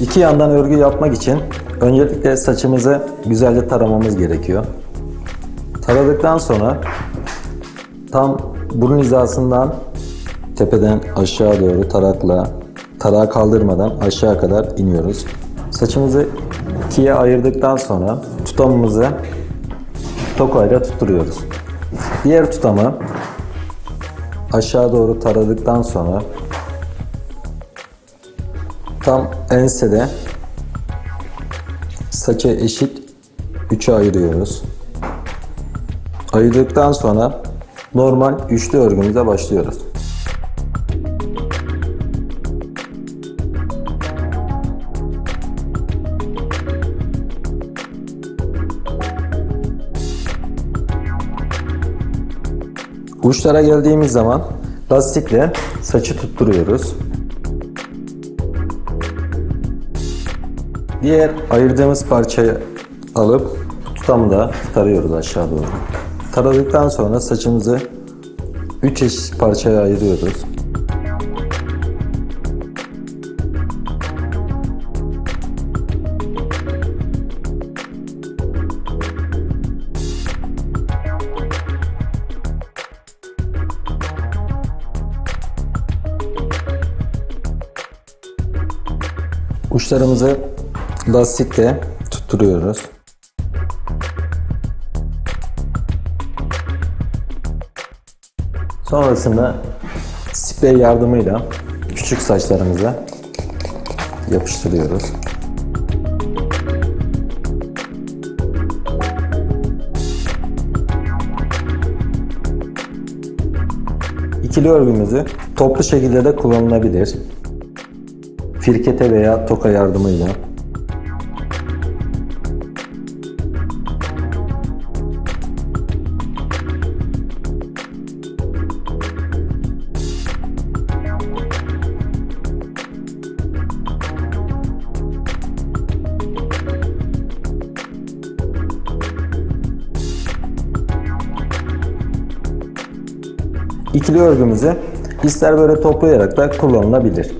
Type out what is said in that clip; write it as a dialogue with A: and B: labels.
A: İki yandan örgü yapmak için öncelikle saçımızı güzelce taramamız gerekiyor. Taradıktan sonra tam burun hizasından tepeden aşağı doğru tarakla tarağı kaldırmadan aşağı kadar iniyoruz. Saçımızı ikiye ayırdıktan sonra tutamımızı tokayla tutturuyoruz. Diğer tutamı aşağı doğru taradıktan sonra tam ensede saçı eşit üçe ayırıyoruz. Ayırdıktan sonra normal üçlü örgümüze başlıyoruz. Uçlara geldiğimiz zaman lastikle saçı tutturuyoruz. Diğer ayırdığımız parçayı alıp tutamı da tarıyoruz aşağı doğru. Taradıktan sonra saçımızı 3 eşit parçaya ayırıyoruz. Uçlarımızı lastikle tutturuyoruz. Sonrasında sprey yardımıyla küçük saçlarımıza yapıştırıyoruz. İkili örgümüzü toplu şekilde de kullanılabilir. Firkete veya toka yardımıyla İkili örgümüzü ister böyle toplayarak da kullanılabilir.